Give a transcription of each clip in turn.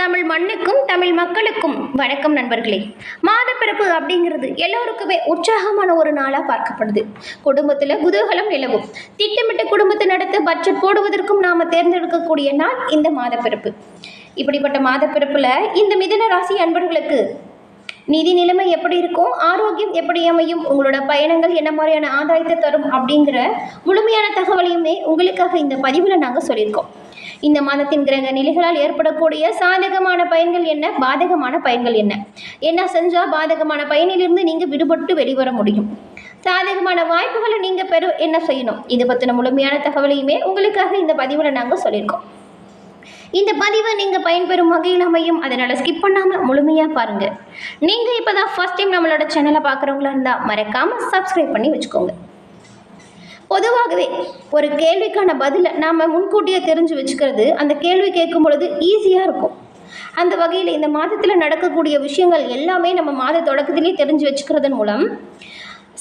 தமிழ் மண்ணுக்கும் தமிழ் மக்களுக்கும் வணக்கம் நண்பர்களே. மாதப்பிறப்பு அப்படிங்கிறது எல்லோருக்குமே உற்சாகமான ஒரு நாளாக பார்க்கப்படுது. குடும்பத்தில் குதூகலம் நிலவும். திட்டமிட்ட குடும்பத்தை நடத்த பட்ஜெட் போடுவதற்கும் நாம் தேர்ந்தெடுக்கக்கூடிய நாள் இந்த மாதப்பிறப்பு. இப்படிப்பட்ட மாதப்பிறப்பில் இந்த மிதன ராசி அன்பர்களுக்கு நிதி நிலைமை எப்படி இருக்கும்? ஆரோக்கியம் எப்படி அமையும்? உங்களோட பயணங்கள் என்ன மாதிரியான ஆதாயத்தை தரும்? அப்படிங்கிற முழுமையான தகவலையுமே உங்களுக்காக இந்த பதிவில் நாங்கள் சொல்லியிருக்கோம். இந்த மாதத்தின் கிரக நிலைகளால் ஏற்படக்கூடிய சாதகமான பயன்கள் என்ன? பாதகமான பயன்கள் என்ன? என்ன செஞ்சால் பாதகமான பயனிலிருந்து நீங்கள் விடுபட்டு வெளிவர முடியும். சாதகமான வாய்ப்புகளை நீங்கள் பெற என்ன செய்யணும்? இது பற்றின முழுமையான தகவலையுமே உங்களுக்காக இந்த பதிவில் நாங்கள் சொல்லியிருக்கோம். இந்த பதிவை நீங்கள் பயன்பெறும் வகையில் அமையும். அதனால் ஸ்கிப் பண்ணாமல் முழுமையாக பாருங்கள் நீங்கள் இப்போ தான் ஃபஸ்ட் டைம் நம்மளோட சேனலை பார்க்குறவங்களா இருந்தால் மறக்காமல் சப்ஸ்கிரைப் பண்ணி வச்சுக்கோங்க. பொதுவாகவே ஒரு கேள்விக்கான பதிலை நாம் முன்கூட்டியே தெரிஞ்சு வச்சுக்கிறது அந்த கேள்வி கேட்கும் பொழுது ஈஸியாக இருக்கும். அந்த வகையில் இந்த மாதத்தில் நடக்கக்கூடிய விஷயங்கள் எல்லாமே நம்ம மாத தொடக்கத்திலே தெரிஞ்சு வச்சுக்கிறதன் மூலம்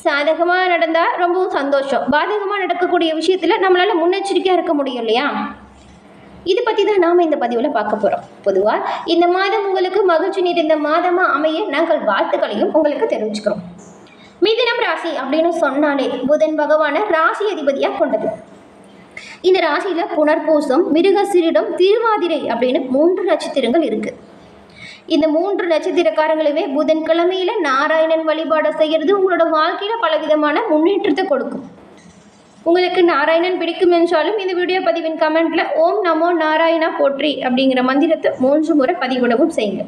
சாதகமாக நடந்தால் ரொம்பவும் சந்தோஷம். பாதகமாக நடக்கக்கூடிய விஷயத்தில் நம்மளால் முன்னெச்சரிக்கையாக இருக்க முடியும் இல்லையா? இது பற்றி தான் நாம் இந்த பதிவில் பார்க்க போகிறோம் பொதுவாக இந்த மாதம் உங்களுக்கு மகிழ்ச்சி நிறைந்த மாதமாக அமைய நாங்கள் வாழ்த்துக்களையும் உங்களுக்கு தெரிவிச்சுக்கிறோம். மிதினம் ராசி அப்படின்னு சொன்னாலே புதன் பகவானை ராசி அதிபதியாக கொண்டது. இந்த ராசியில் புனர்பூசம் மிருகசிரிடம் திருவாதிரை அப்படின்னு மூன்று நட்சத்திரங்கள் இருக்குது இந்த மூன்று நட்சத்திரக்காரங்களுமே புதன்கிழமையில் நாராயணன் வழிபாடு செய்கிறது உங்களோட வாழ்க்கையில் பலவிதமான முன்னேற்றத்தை கொடுக்கும். உங்களுக்கு நாராயணன் பிடிக்கும் என்றாலும் இந்த வீடியோ பதிவின் கமெண்ட்டில் ஓம் நமோ நாராயணா போற்றி அப்படிங்கிற மந்திரத்தை மூன்று முறை பதிவிடவும் செய்யுங்க.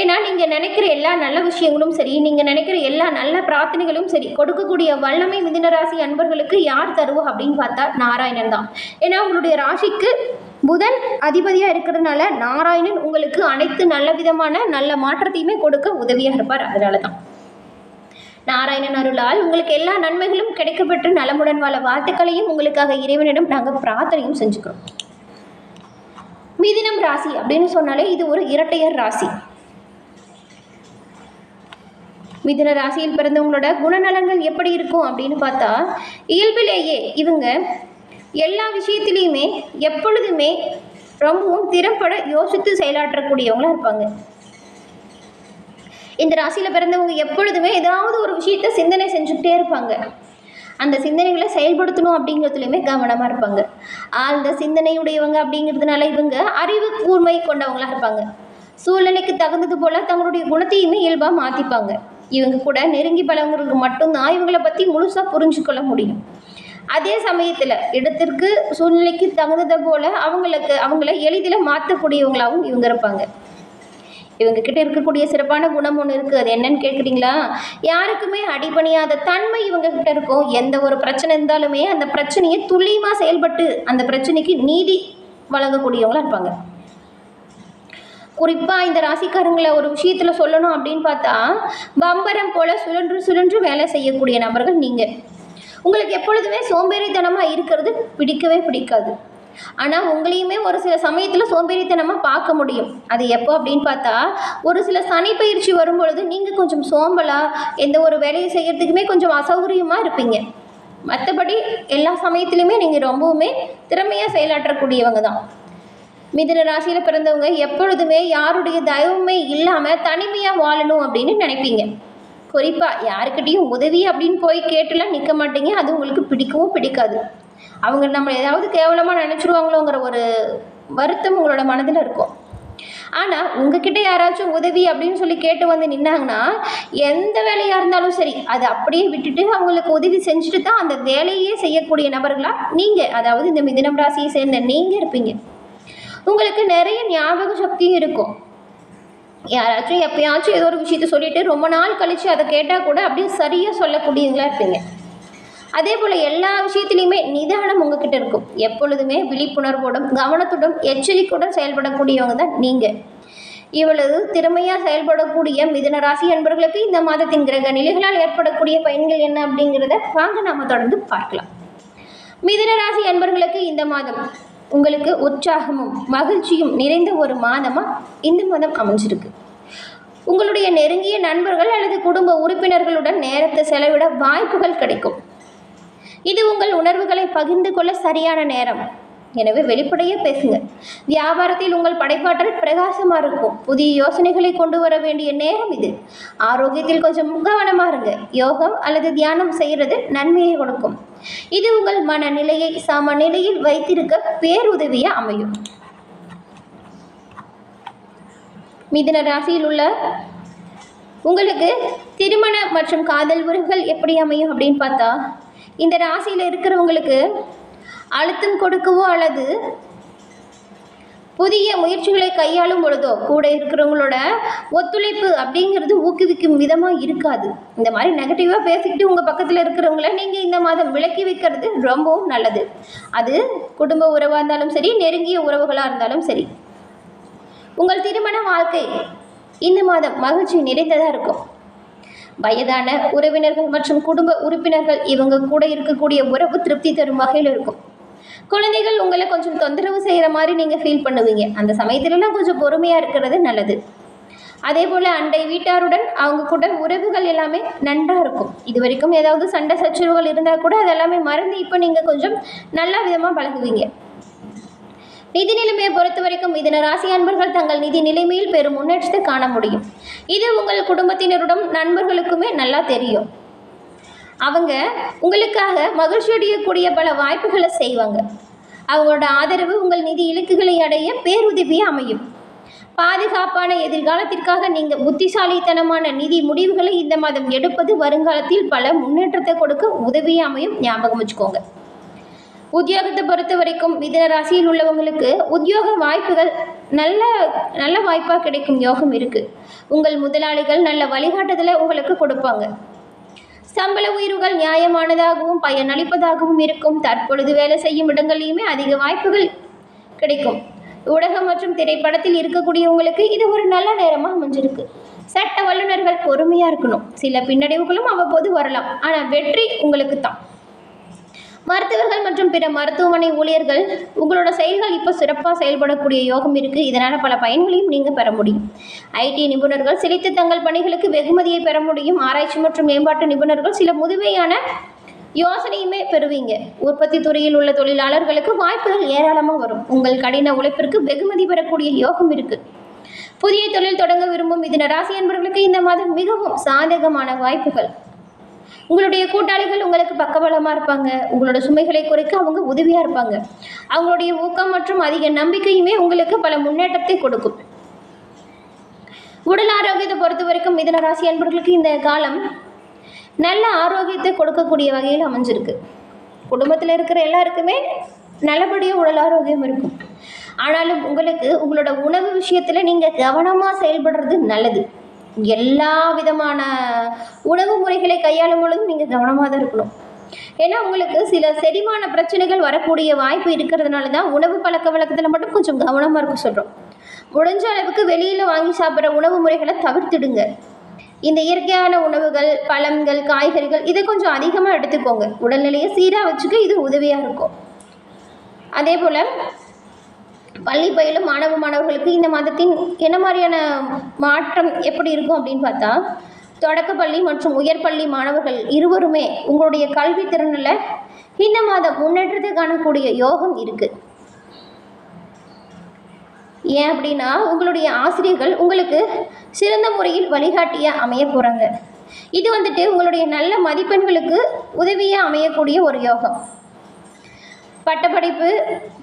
ஏன்னா நீங்கள் நினைக்கிற எல்லா நல்ல விஷயங்களும் சரி நீங்கள் நினைக்கிற எல்லா நல்ல பிரார்த்தனைகளும் சரி கொடுக்கக்கூடிய வல்லமை மிதுன ராசி அன்பர்களுக்கு யார் தருவா அப்படின்னு பார்த்தா நாராயணன் தான். ஏன்னா உங்களுடைய ராசிக்கு புதன் அதிபதியாக இருக்கிறதுனால நாராயணன் உங்களுக்கு அனைத்து நல்ல விதமான நல்ல மாற்றத்தையுமே கொடுக்க உதவியாக இருப்பார். அதனால தான் நாராயணன் அருளால் உங்களுக்கு எல்லா நன்மைகளும் கிடைக்கப்பெற்று நலமுடன் வாழ வாழ்த்துக்களையும் உங்களுக்காக இறைவனிடம் நாங்கள் பிரார்த்தனையும் செஞ்சுக்கிறோம். மிதினம் ராசி அப்படின்னு சொன்னாலே இது ஒரு இரட்டையர் ராசி. மிதுன ராசியில் பிறந்தவங்களோட குணநலங்கள் எப்படி இருக்கும் அப்படின்னு பார்த்தா இயல்பிலேயே இவங்க எல்லா விஷயத்திலையுமே எப்பொழுதுமே ரொம்பவும் திறம்பட யோசித்து செயலாற்றக்கூடியவங்களாக இருப்பாங்க. இந்த ராசியில் பிறந்தவங்க எப்பொழுதுமே ஏதாவது ஒரு விஷயத்த சிந்தனை செஞ்சுக்கிட்டே இருப்பாங்க. அந்த சிந்தனைகளை செயல்படுத்தணும் அப்படிங்கிறதுலையுமே கவனமாக இருப்பாங்க. ஆழ்ந்த சிந்தனையுடையவங்க அப்படிங்கிறதுனால இவங்க அறிவு கூர்மை கொண்டவங்களாக இருப்பாங்க. சூழ்நிலைக்கு தகுந்தது போல் தங்களுடைய குணத்தையுமே இயல்பாக மாற்றிப்பாங்க இவங்க கூட நெருங்கி பழகிறவங்களுக்கு மட்டும்தான் இவங்களை பற்றி முழுசாக புரிஞ்சுக்கொள்ள முடியும். அதே சமயத்தில் இடத்திற்கு சூழ்நிலைக்கு தகுந்ததை போல் அவங்களுக்கு அவங்கள எளிதில் மாற்றக்கூடியவங்களாகவும் இவங்க இருப்பாங்க. இவங்க கிட்ட இருக்கக்கூடிய சிறப்பான குணம் ஒன்று இருக்குது அது என்னன்னு கேட்குறீங்களா யாருக்குமே அடிபணியாத தன்மை இவங்க கிட்ட இருக்கும். எந்த ஒரு பிரச்சனை இருந்தாலுமே அந்த பிரச்சனையை துல்லியமாக செயல்பட்டு அந்த பிரச்சனைக்கு நீதி வழங்கக்கூடியவங்களாக இருப்பாங்க. குறிப்பாக இந்த ராசிக்காரங்களை ஒரு விஷயத்தில் சொல்லணும் அப்படின்னு பார்த்தா பம்பரம் போல் சுழன்று சுழன்று வேலை செய்யக்கூடிய நபர்கள் நீங்கள் உங்களுக்கு எப்பொழுதுமே சோம்பேறித்தனமாக இருக்கிறது பிடிக்கவே பிடிக்காது. ஆனால் உங்களையுமே ஒரு சில சமயத்தில் சோம்பேறித்தனமாக பார்க்க முடியும். அது எப்போ அப்படின்னு பார்த்தா ஒரு சில சனி பயிற்சி வரும்பொழுது நீங்கள் கொஞ்சம் சோம்பலாக எந்த ஒரு வேலையை செய்கிறதுக்குமே கொஞ்சம் அசௌகரியமாக இருப்பீங்க. மற்றபடி எல்லா சமயத்துலையுமே நீங்கள் ரொம்பவுமே திறமையாக செயலாற்றக்கூடியவங்க தான். மிதன ராசியில் பிறந்தவங்க எப்பொழுதுமே யாருடைய தயவுமே இல்லாமல் தனிமையாக வாழணும் அப்படின்னு நினைப்பீங்க. குறிப்பாக யாருக்கிட்டேயும் உதவி அப்படின்னு போய் கேட்டுலாம் நிற்க மாட்டீங்க. அது உங்களுக்கு பிடிக்கவும் பிடிக்காது. அவங்க நம்ம ஏதாவது கேவலமாக நினச்சிருவாங்களோங்கிற ஒரு வருத்தம் உங்களோட மனதில் இருக்கும். ஆனால் உங்ககிட்ட யாராச்சும் உதவி அப்படின்னு சொல்லி கேட்டு வந்து நின்னாங்கன்னா எந்த வேலையாக இருந்தாலும் சரி அதை அப்படியே விட்டுட்டு அவங்களுக்கு உதவி செஞ்சுட்டு தான் அந்த வேலையே செய்யக்கூடிய நபர்களாக நீங்கள் அதாவது இந்த மிதினம் ராசியை சேர்ந்த நீங்கள் இருப்பீங்க. உங்களுக்கு நிறைய ஞாபக சக்தி இருக்கும். யாராச்சும் எப்பயாச்சும் ஏதோ ஒரு விஷயத்த சொல்லிட்டு ரொம்ப நாள் கழித்து அதை கேட்டால் கூட அப்படியே சரியாக சொல்லக்கூடியவங்களா இருப்பீங்க. அதே போல் எல்லா விஷயத்துலையுமே நிதானம் உங்ககிட்ட இருக்கும். எப்பொழுதுமே விழிப்புணர்வோடும் கவனத்துடன் எச்சரிக்கையுடன் செயல்படக்கூடியவங்க தான் நீங்கள் இவ்வளவு திறமையாக செயல்படக்கூடிய மிதுன ராசி அன்பர்களுக்கு இந்த மாதத்தின் கிரக நிலைகளால் ஏற்படக்கூடிய பயன்கள் என்ன அப்படிங்கிறத வாங்க நாம் தொடர்ந்து பார்க்கலாம். மிதுன ராசி அன்பர்களுக்கு இந்த மாதம் உங்களுக்கு உற்சாகமும் மகிழ்ச்சியும் நிறைந்த ஒரு மாதமாக இந்த மாதம் அமைஞ்சிருக்கு. உங்களுடைய நெருங்கிய நண்பர்கள் அல்லது குடும்ப உறுப்பினர்களுடன் நேரத்தை செலவிட வாய்ப்புகள் கிடைக்கும். இது உங்கள் உணர்வுகளை பகிர்ந்து கொள்ள சரியான நேரம். எனவே வெளிப்படையாக பேசுங்க. வியாபாரத்தில் உங்கள் படைப்பாற்றல் பிரகாசமாக இருக்கும். புதிய யோசனைகளை கொண்டு வர வேண்டிய நேரம் இது. ஆரோக்கியத்தில் கொஞ்சம் கவனமாக இருங்க. யோகம் அல்லது தியானம் செய்கிறது நன்மையை கொடுக்கும். இது உங்கள் மனநிலையை சமநிலையில் வைத்திருக்க பேருதவியாக அமையும். மிதன ராசியில் உள்ள உங்களுக்கு திருமண மற்றும் காதல் உறவுகள் எப்படி அமையும் அப்படின்னு பார்த்தா இந்த ராசியில் இருக்கிறவங்களுக்கு அழுத்தம் கொடுக்கவோ அல்லது புதிய முயற்சிகளை கையாளும் பொழுதோ கூட இருக்கிறவங்களோட ஒத்துழைப்பு அப்படிங்கிறது ஊக்குவிக்கும் விதமாக இருக்காது. இந்த மாதிரி நெகட்டிவாக பேசிக்கிட்டு உங்கள் பக்கத்தில் இருக்கிறவங்கள நீங்கள் இந்த மாதம் விலக்கி வைக்கிறது ரொம்பவும் நல்லது. அது குடும்ப உறவாக இருந்தாலும் சரி நெருங்கிய உறவுகளாக இருந்தாலும் சரி. உங்கள் திருமண வாழ்க்கை இந்த மாதம் மகிழ்ச்சி நிறைந்ததாக இருக்கும். வயதான உறவினர்கள் மற்றும் குடும்ப உறுப்பினர்கள் இவங்க கூட இருக்கக்கூடிய உறவு திருப்தி தரும் வகையில் இருக்கும். குழந்தைகள் உங்களை கொஞ்சம் தொந்தரவு செய்கிற மாதிரி நீங்கள் ஃபீல் பண்ணுவீங்க. அந்த சமயத்துலலாம் கொஞ்சம் பொறுமையாக இருக்கிறது நல்லது. அதே போல் அண்டை வீட்டாருடன் அவங்க கூட உறவுகள் எல்லாமே நன்றாக இருக்கும். இது வரைக்கும் ஏதாவது சண்டை சச்சரவுகள் இருந்தால் கூட அதெல்லாமே மறந்து இப்போ நீங்கள் கொஞ்சம் நல்ல விதமாக பழகுவீங்க. நிதி நிலைமையை பொறுத்த வரைக்கும் இதன ராசி அன்பர்கள் தங்கள் நிதி நிலைமையில் பெரும் முன்னேற்றத்தை காண முடியும். இது உங்கள் குடும்பத்தினருடன் நண்பர்களுக்குமே நல்லா தெரியும். அவங்க உங்களுக்காக மகிழ்ச்சி அடையக்கூடிய பல வாய்ப்புகளை செய்வாங்க. அவங்களோட ஆதரவு உங்கள் நிதி இலக்குகளை அடைய பேருதவியாக அமையும். பாதுகாப்பான எதிர்காலத்திற்காக நீங்கள் புத்திசாலித்தனமான நிதி முடிவுகளை இந்த மாதம் எடுப்பது வருங்காலத்தில் பல முன்னேற்றத்தை கொடுக்க உதவியாக அமையும் ஞாபகம் வச்சுக்கோங்க. உத்தியோகத்தை பொறுத்த வரைக்கும் மிதன ராசியில் உள்ளவங்களுக்கு உத்தியோக வாய்ப்புகள் நல்ல நல்ல வாய்ப்பாக கிடைக்கும் யோகம் இருக்குது உங்கள் முதலாளிகள் நல்ல வழிகாட்டுதலை உங்களுக்கு கொடுப்பாங்க. சம்பள உயர்வுகள் நியாயமானதாகவும் பயனளிப்பதாகவும் இருக்கும். தற்பொழுது வேலை செய்யும் இடங்களிலுமே அதிக வாய்ப்புகள் கிடைக்கும். ஊடகம் மற்றும் திரைப்படத்தில் இருக்கக்கூடியவங்களுக்கு இது ஒரு நல்ல நேரமாக அமைஞ்சிருக்கு. சட்ட வல்லுநர்கள் பொறுமையாக இருக்கணும். சில பின்னடைவுகளும் அவ்வப்போது வரலாம். ஆனால் வெற்றி உங்களுக்கு தான் மருத்துவர்கள் மற்றும் பிற மருத்துவமனை ஊழியர்கள் உங்களோட செயல்கள் இப்போ சிறப்பாக செயல்படக்கூடிய யோகம் இருக்குது இதனால் பல பயன்களையும் நீங்கள் பெற முடியும். ஐடி நிபுணர்கள் சிலைத்து தங்கள் பணிகளுக்கு வெகுமதியை பெற முடியும். ஆராய்ச்சி மற்றும் மேம்பாட்டு நிபுணர்கள் சில முதுமையான யோசனையுமே பெறுவீங்க. உற்பத்தி துறையில் உள்ள தொழிலாளர்களுக்கு வாய்ப்புகள் ஏராளமாக வரும். உங்கள் கடின உழைப்பிற்கு வெகுமதி பெறக்கூடிய யோகம் இருக்குது புதிய தொழில் தொடங்க விரும்பும் இதன ராசி என்பவர்களுக்கு இந்த மாதம் மிகவும் சாதகமான வாய்ப்புகள். உங்களுடைய கூட்டாளிகள் உங்களுக்கு பக்கபலமாக இருப்பாங்க. உங்களோட சுமைகளை குறைக்க அவங்க உதவியாக இருப்பாங்க. அவங்களுடைய ஊக்கம் மற்றும் அதிக நம்பிக்கையுமே உங்களுக்கு பல முன்னேற்றத்தை கொடுக்கும். உடல் ஆரோக்கியத்தை பொறுத்த வரைக்கும் மிதன ராசி அன்பர்களுக்கு இந்த காலம் நல்ல ஆரோக்கியத்தை கொடுக்கக்கூடிய வகையில் அமைஞ்சிருக்கு. குடும்பத்தில் இருக்கிற எல்லாருக்குமே நல்லபடியாக உடல் ஆரோக்கியம் இருக்கும். ஆனாலும் உங்களுக்கு உங்களோட உணவு விஷயத்தில் நீங்கள் கவனமாக செயல்படுறது நல்லது. எல்லா விதமான உணவு முறைகளை கையாளும் பொழுதும் நீங்கள் கவனமாக தான் இருக்கணும். ஏன்னா உங்களுக்கு சில செரிமான பிரச்சனைகள் வரக்கூடிய வாய்ப்பு இருக்கிறதுனால தான் உணவு பழக்க வழக்கத்தில் மட்டும் கொஞ்சம் கவனமாக இருக்க சொல்கிறோம் முடிஞ்ச அளவுக்கு வெளியில் வாங்கி சாப்பிட்ற உணவு முறைகளை தவிர்த்துடுங்க. இந்த இயற்கையான உணவுகள் பழங்கள் காய்கறிகள் இதை கொஞ்சம் அதிகமாக எடுத்துக்கோங்க. உடல்நிலையை சீராக வச்சுக்க இது உதவியாக இருக்கும். அதே போல் பள்ளி பயிலும் மாணவ மாணவர்களுக்கு இந்த மாதத்தின் என்ன மாதிரியான மாற்றம் எப்படி இருக்கும் அப்படின்னு பார்த்தா தொடக்கப்பள்ளி மற்றும் உயர்பள்ளி மாணவர்கள் இருவருமே உங்களுடைய கல்வி திறனில் இந்த மாதம் முன்னேற்றத்தை காணக்கூடிய யோகம் இருக்குது ஏன் அப்படின்னா உங்களுடைய ஆசிரியர்கள் உங்களுக்கு சிறந்த முறையில் வழிகாட்டியாக அமைய போகிறாங்க இது வந்துட்டு உங்களுடைய நல்ல மதிப்பெண்களுக்கு உதவியாக அமையக்கூடிய ஒரு யோகம். பட்டப்படிப்பு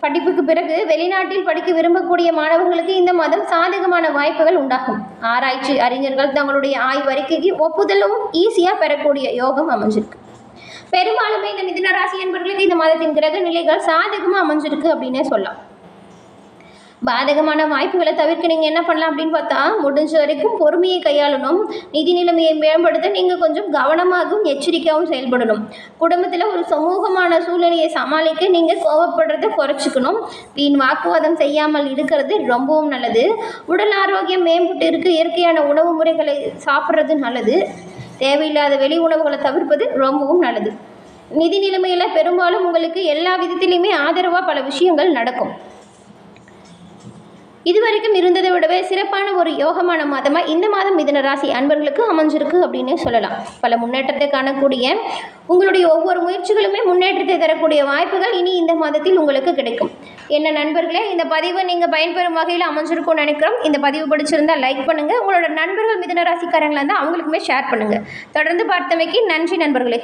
படிப்புக்கு பிறகு வெளிநாட்டில் படிக்க விரும்பக்கூடிய மாணவர்களுக்கு இந்த மாதம் சாதகமான வாய்ப்புகள் உண்டாகும். ஆராய்ச்சி அறிஞர்கள் தங்களுடைய ஆய்வறிக்கைக்கு ஒப்புதலும் ஈஸியாக பெறக்கூடிய யோகம் அமைஞ்சிருக்கு. பெரும்பாலுமே இந்த மிதுன ராசி என்பவர்களுக்கு இந்த மாதத்தின் கிரக நிலைகள் சாதகமாக அமைஞ்சிருக்கு அப்படின்னே சொல்லலாம். பாதகமான வாய்ப்புகளை தவிர்க்க நீங்கள் என்ன பண்ணலாம் அப்படின்னு பார்த்தா முடிஞ்ச வரைக்கும் பொறுமையை கையாளணும். நிதி நிலைமையை மேம்படுத்த நீங்கள் கொஞ்சம் கவனமாகவும் எச்சரிக்கையாகவும் செயல்படணும். குடும்பத்தில் ஒரு சமூகமான சூழ்நிலையை சமாளிக்க நீங்கள் கோவப்படுறதை குறைச்சிக்கணும். வீண் வாக்குவாதம் செய்யாமல் இருக்கிறது ரொம்பவும் நல்லது. உடல் ஆரோக்கியம் மேம்பட்டு இருக்க. இயற்கையான உணவு முறைகளை சாப்பிட்றது நல்லது. தேவையில்லாத வெளி உணவுகளை தவிர்ப்பது ரொம்பவும் நல்லது. நிதி நிலைமையில் பெரும்பாலும் உங்களுக்கு எல்லா விதத்திலையுமே ஆதரவாக பல விஷயங்கள் நடக்கும். இதுவரைக்கும் இருந்ததை விடவே சிறப்பான ஒரு யோகமான மாதமாக இந்த மாதம் மிதன ராசி அன்பர்களுக்கு அமைஞ்சிருக்கு அப்படின்னு சொல்லலாம். பல முன்னேற்றத்தை காணக்கூடிய உங்களுடைய ஒவ்வொரு முயற்சிகளுமே முன்னேற்றத்தை தரக்கூடிய வாய்ப்புகள் இனி இந்த மாதத்தில் உங்களுக்கு கிடைக்கும். என்ன நண்பர்களே இந்த பதிவை நீங்கள் பயன்பெறும் வகையில் அமைஞ்சிருக்கும்னு நினைக்கிறோம். இந்த பதிவு பிடிச்சிருந்தால் லைக் பண்ணுங்கள் உங்களோட நண்பர்கள் மிதன ராசிக்காரங்களாக இருந்தால் அவங்களுக்குமே ஷேர் பண்ணுங்கள் தொடர்ந்து பார்த்தமைக்கு நன்றி நண்பர்களே.